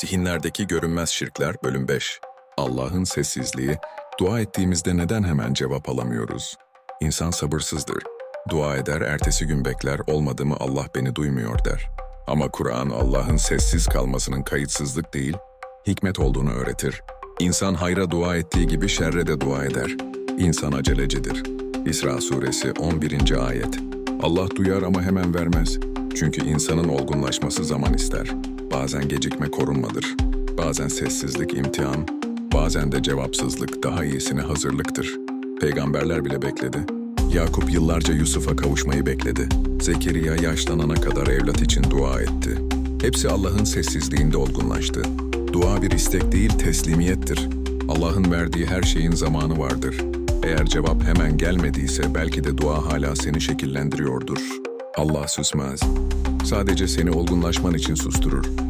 Zihinlerdeki görünmez şirkler bölüm 5. Allah'ın sessizliği, dua ettiğimizde neden hemen cevap alamıyoruz? İnsan sabırsızdır. Dua eder, ertesi gün bekler, olmadı mı Allah beni duymuyor der. Ama Kur'an Allah'ın sessiz kalmasının kayıtsızlık değil, hikmet olduğunu öğretir. İnsan hayra dua ettiği gibi şerre de dua eder. İnsan acelecidir. İsra suresi 11. ayet. Allah duyar ama hemen vermez. Çünkü insanın olgunlaşması zaman ister. Bazen gecikme korunmadır. Bazen sessizlik imtihan, bazen de cevapsızlık daha iyisine hazırlıktır. Peygamberler bile bekledi. Yakup yıllarca Yusuf'a kavuşmayı bekledi. Zekeriya yaşlanana kadar evlat için dua etti. Hepsi Allah'ın sessizliğinde olgunlaştı. Dua bir istek değil teslimiyettir. Allah'ın verdiği her şeyin zamanı vardır. Eğer cevap hemen gelmediyse belki de dua hala seni şekillendiriyordur. Allah susmaz. Sadece seni olgunlaşman için susturur.